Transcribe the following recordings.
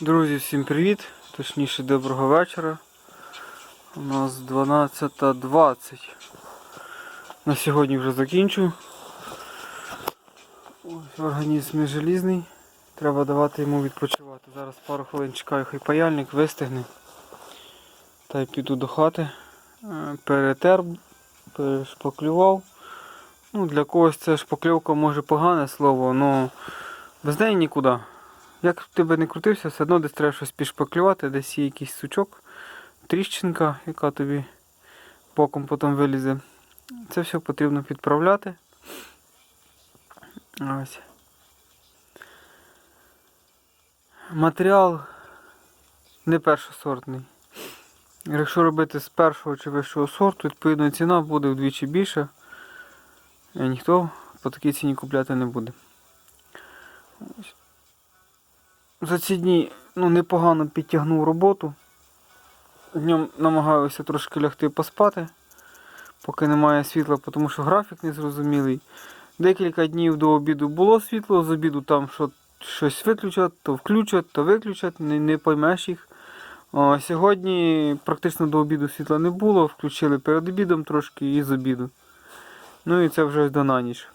Друзі, всім привіт! Точніше, доброго вечора. У нас 12.20. На сьогодні вже закінчу. Ось організм не желізний. Треба давати йому відпочивати. Зараз пару хвилин чекаю, хай паяльник вистигне. Та й піду до хати. Е, Перетер, перешпаклював. Ну, для когось це шпакльовка може погане слово, але без неї нікуди. Як б ти би не крутився, все одно десь треба щось підшпаклювати, десь є якийсь сучок, тріщинка, яка тобі боком потім вилізе. Це все потрібно підправляти. Ось. Матеріал не першосортний. Якщо робити з першого чи вищого сорту, відповідно ціна буде вдвічі більша. І ніхто по такій ціні купляти не буде. Ось за ці дні ну, непогано підтягнув роботу. Днем намагаюся трошки лягти поспати, поки немає світла, тому що графік незрозумілий. Декілька днів до обіду було світло, з обіду там що, щось виключать, то включать, то виключать, не, не поймеш їх. О, сьогодні практично до обіду світла не було, включили перед обідом трошки і з обіду. Ну і це вже до на ніч.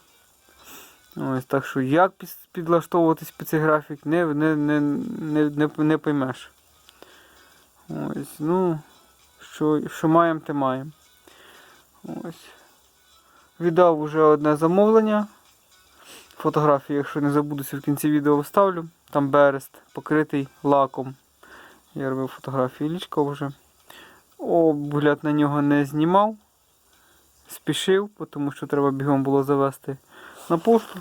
Ось, так що як підлаштовуватись під цей графік, не, не, не, не, не, не поймеш. Ось, ну, що, що маємо, те маємо. Ось. Віддав вже одне замовлення. Фотографії, якщо не забудуся, в кінці відео вставлю. Там берест покритий лаком. Я робив фотографії лічка вже. Огляд на нього не знімав. Спішив, тому що треба бігом було завести на пошту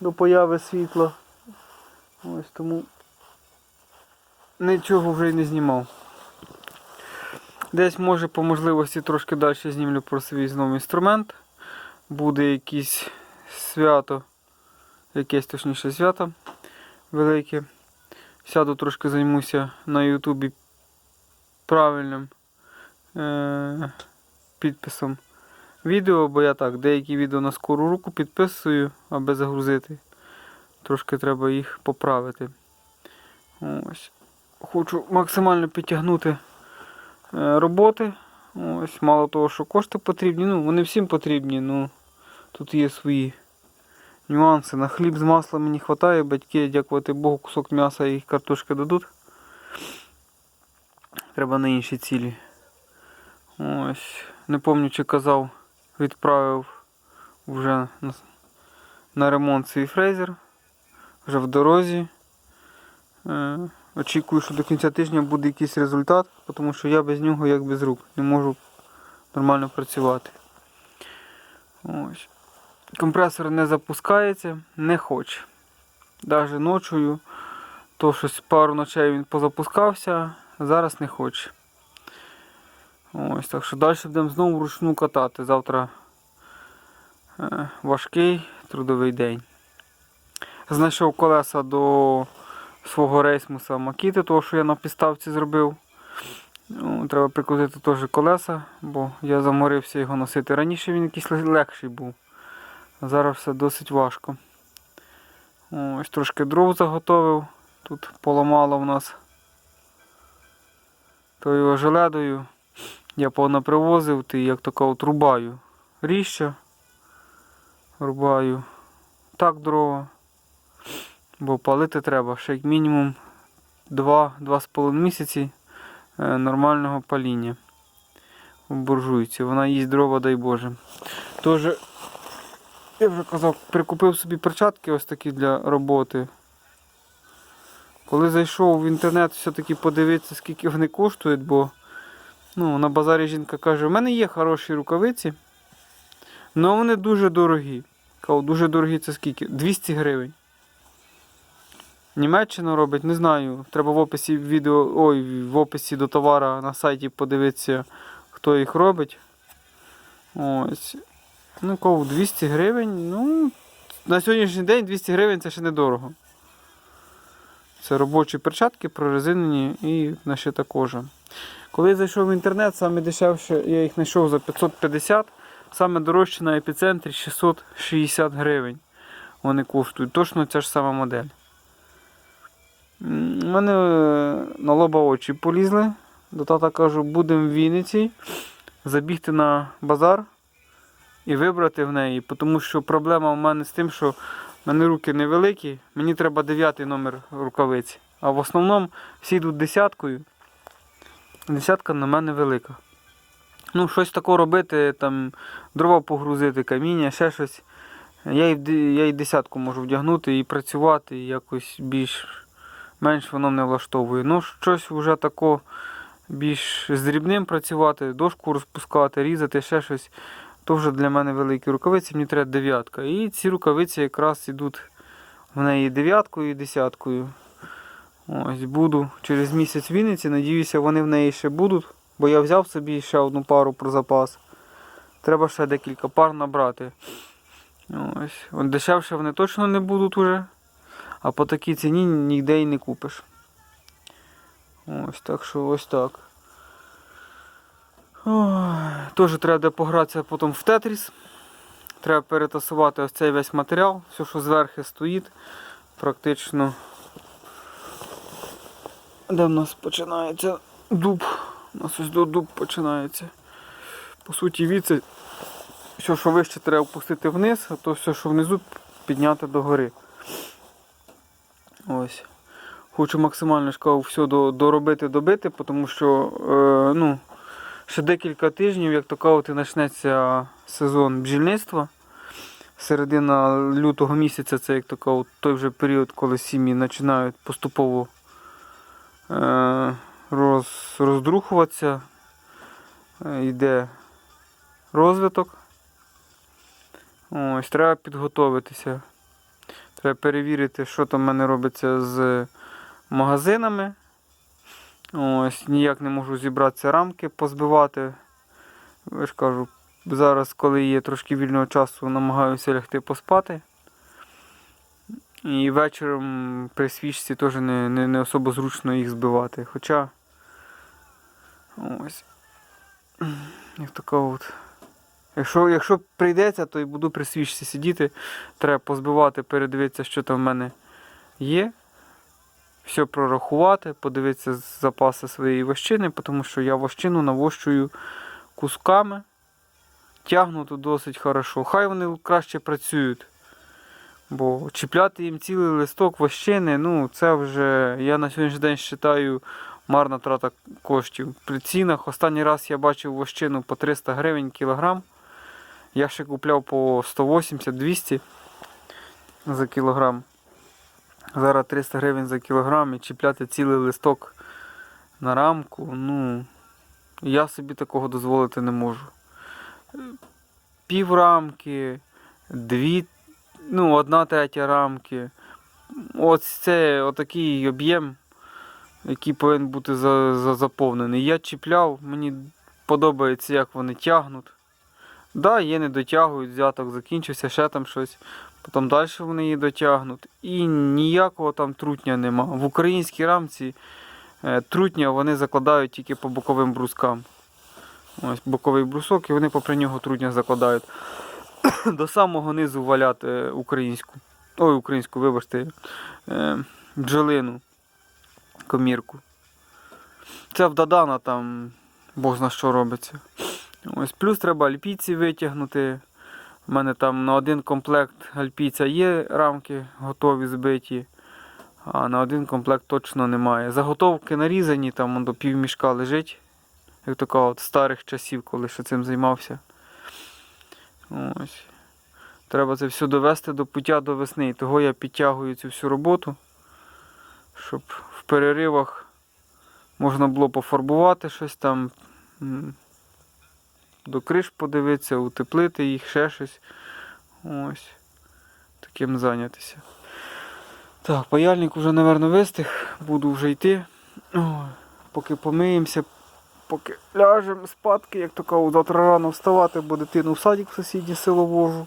до появи світла. Ось тому нічого вже й не знімав. Десь може по можливості трошки далі знімлю про свій знову інструмент. Буде якесь свято, якесь точніше свято велике. Сяду трошки займуся на Ютубі правильним е- підписом відео, бо я так, деякі відео на скору руку підписую, аби загрузити. Трошки треба їх поправити. Ось. Хочу максимально підтягнути е, роботи. Ось, мало того, що кошти потрібні, ну вони всім потрібні, ну тут є свої нюанси. На хліб з маслом мені вистачає, батьки, дякувати Богу, кусок м'яса і картошки дадуть. Треба на інші цілі. Ось. Не пам'ятаю, чи казав, відправив вже на, ремонт свій фрезер. Вже в дорозі. Е, очікую, що до кінця тижня буде якийсь результат, тому що я без нього як без рук. Не можу нормально працювати. Ось. Компресор не запускається, не хоче. Навіть ночою, то щось пару ночей він позапускався, зараз не хоче. Ось, так що далі будемо знову вручну катати. Завтра е, важкий трудовий день. Знайшов колеса до свого рейсмуса Макіти, того, що я на підставці зробив. Ну, треба прикрутити теж колеса, бо я заморився його носити. Раніше він якийсь легший був. Зараз все досить важко. Ось трошки дров заготовив. Тут поламало в нас тою желедою. Я понапривозив, ти як така от рубаю. Ріща. Рубаю. Так дрова. Бо палити треба ще як мінімум 2-2,5 місяці е, нормального паління в буржуйці. Вона їсть дрова, дай Боже. Тож, я вже казав, прикупив собі перчатки ось такі для роботи. Коли зайшов в інтернет, все-таки подивитися, скільки вони коштують, бо ну, на базарі жінка каже, у мене є хороші рукавиці, але вони дуже дорогі. Кажу, дуже дорогі це скільки? 200 гривень. Німеччина робить, не знаю. Треба в описі відео, ой, в описі до товара на сайті подивитися, хто їх робить. Ось. Ну, кажу, 200 гривень. Ну, на сьогоднішній день 200 гривень це ще недорого. Це робочі перчатки прорезинені і нашита кожа. Коли я зайшов в інтернет, саме дешевше я їх знайшов за 550, саме дорожче на епіцентрі 660 гривень. Вони коштують. Точно ця ж сама модель. У мене е, на лоба очі полізли. До тата кажу, будемо в Вінниці забігти на базар і вибрати в неї. Тому що проблема в мене з тим, що в мене руки невеликі, мені треба дев'ятий номер рукавиці. А в основному всі йдуть десяткою. Десятка на мене велика. Ну, щось таке робити, там дрова погрузити, каміння, ще щось. Я і, я і десятку можу вдягнути і працювати, і якось більш менш воно не влаштовує. Ну, щось вже тако більш з дрібним працювати, дошку розпускати, різати, ще щось. То вже для мене великі рукавиці, мені треба дев'ятка. І ці рукавиці якраз йдуть в неї дев'яткою і десяткою. Ось буду через місяць в Вінниці, надіюся, вони в неї ще будуть, бо я взяв собі ще одну пару про запас. Треба ще декілька пар набрати. Ось. Дешевше вони точно не будуть уже. А по такій ціні ніде й не купиш. Ось так що ось так. Теж треба погратися потім в тетріс. Треба перетасувати ось цей весь матеріал, все, що зверху стоїть. Практично. Де в нас починається дуб? У нас ось до дуб починається. По суті, віце, все, що вище треба опустити вниз, а то все, що внизу, підняти догори. Ось. Хочу максимально ж все доробити, добити, тому що е, ну, ще декілька тижнів, як то кажуть, почнеться сезон бджільництва. Середина лютого місяця це як то кажуть, той вже період, коли сім'ї починають поступово роз, роздрухуватися, е, йде розвиток. Ось, треба підготуватися. Треба перевірити, що там в мене робиться з магазинами. Ось, ніяк не можу зібратися рамки, позбивати. Я ж кажу, зараз, коли є трошки вільного часу, намагаюся лягти поспати. І вечором при свічці теж не, не, не особо зручно їх збивати. Хоча ось. Як така от. Якщо, якщо прийдеться, то і буду при свічці сидіти. Треба позбивати, передивитися, що там в мене є. Все прорахувати, подивитися запаси своєї вощини, тому що я вощину навощую кусками. Тягну тут досить хорошо. Хай вони краще працюють. Бо чіпляти їм цілий листок вощини, ну це вже я на сьогоднішній день вважаю марна трата коштів. При цінах останній раз я бачив вощину по 300 гривень кілограм. Я ще купляв по 180-200 за кілограм. Зараз 300 гривень за кілограм і чіпляти цілий листок на рамку. Ну, я собі такого дозволити не можу. Пів рамки, дві, ну, одна третя рамки. Ось це отакий об'єм, який повинен бути за, за, заповнений. Я чіпляв, мені подобається, як вони тягнуть. Да, є не дотягують, взяток закінчився, ще там щось. Потім далі вони її дотягнуть. І ніякого там трутня нема. В українській рамці е, трутня вони закладають тільки по боковим брускам. Ось боковий брусок, і вони попри нього трутня закладають. До самого низу валять е, українську. Ой, українську, вибачте, е, бджолину, комірку. Це в Дадана там Бог зна що робиться. Ось плюс треба альпійці витягнути. У мене там на один комплект альпійця є рамки готові збиті, а на один комплект точно немає. Заготовки нарізані, там до півмішка лежить, як така от старих часів, коли ще цим займався. Ось. Треба це все довести до пуття до весни. І того я підтягую цю всю роботу, щоб в переривах можна було пофарбувати щось там. до криш подивитися, утеплити їх, ще щось. Ось. Таким зайнятися. Так, паяльник вже, напевно, вистиг, буду вже йти. Поки помиємося, поки ляжемо спадки, як то кажу, завтра рано вставати, бо дитину в садик в сусіднє село вожу.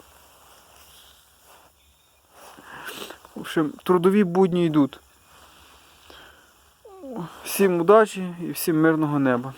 В общем, трудові будні йдуть. Всім удачі і всім мирного неба.